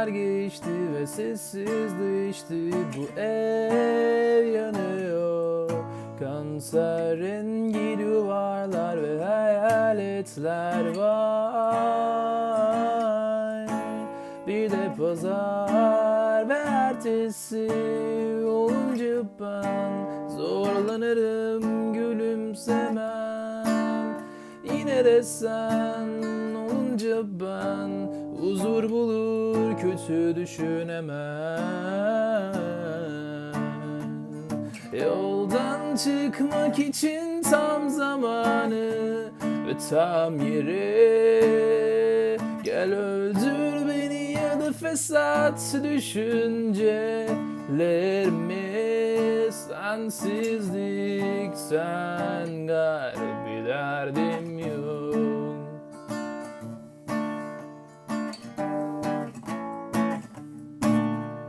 Günler geçti ve sessizleşti Bu ev yanıyor. Kanser rengi duvarlar ve hayaletler var. Bir de pazar ve ertesi olunca ben Zorlanırım gülümsemem. Yine de sen olunca ben Huzur bulur kötü düşünemem Yoldan çıkmak için tam zamanı ve tam yeri. Gel öldür beni ya da fesat düşüncelerimi. Sensizlik sen garip derdim